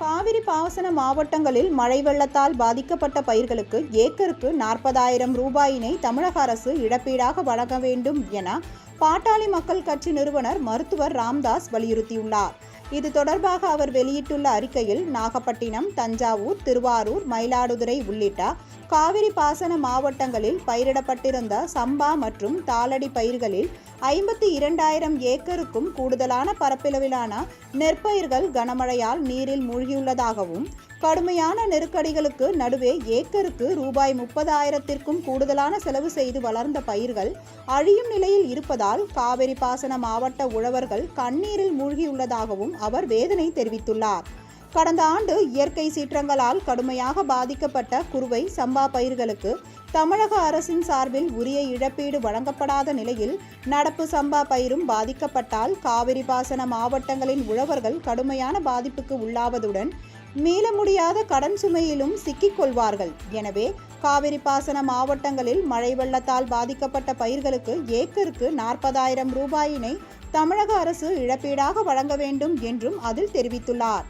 காவிரி பாசன மாவட்டங்களில் மழை வெள்ளத்தால் பாதிக்கப்பட்ட பயிர்களுக்கு ஏக்கருக்கு நாற்பதாயிரம் ரூபாயினை தமிழக அரசு இழப்பீடாக வழங்க வேண்டும் என பாட்டாளி மக்கள் கட்சி நிறுவனர் மருத்துவர் ராம்தாஸ் வலியுறுத்தியுள்ளார். இது தொடர்பாக அவர் வெளியிட்டுள்ள அறிக்கையில் நாகப்பட்டினம் தஞ்சாவூர் திருவாரூர் மயிலாடுதுறை உள்ளிட்ட காவிரி பாசன மாவட்டங்களில் பயிரிடப்பட்டிருந்த சம்பா மற்றும் தாளடி பயிர்களில் ஐம்பத்தி இரண்டாயிரம் ஏக்கருக்கும் கூடுதலான பரப்பளவிலான நெற்பயிர்கள் கனமழையால் நீரில் மூழ்கியுள்ளதாகவும் கடுமையான நெருக்கடிகளுக்கு நடுவே ஏக்கருக்கு ரூபாய் முப்பதாயிரத்திற்கும் கூடுதலான செலவு செய்து வளர்ந்த பயிர்கள் அழியும் நிலையில் இருப்பதால் காவிரி பாசன மாவட்ட உழவர்கள் கண்ணீரில் மூழ்கியுள்ளதாகவும் அவர் வேதனை தெரிவித்துள்ளார். கடந்த ஆண்டு இயற்கை சீற்றங்களால் கடுமையாக பாதிக்கப்பட்ட குறுவை சம்பா பயிர்களுக்கு தமிழக அரசின் சார்பில் உரிய இழப்பீடு வழங்கப்படாத நிலையில் நடப்பு சம்பா பயிரும் பாதிக்கப்பட்டால் காவிரி பாசன மாவட்டங்களின் உழவர்கள் கடுமையான பாதிப்புக்கு உள்ளாவதுடன் மீள முடியாத கடன் சுமையிலும் சிக்கிக் கொள்வார்கள். எனவே காவிரி பாசன மாவட்டங்களில் மழை வெள்ளத்தால் பாதிக்கப்பட்ட பயிர்களுக்கு ஏக்கருக்கு நாற்பதாயிரம் ரூபாயினை தமிழக அரசு இழப்பீடாக வழங்க வேண்டும் என்றும் அதில் தெரிவித்துள்ளார்.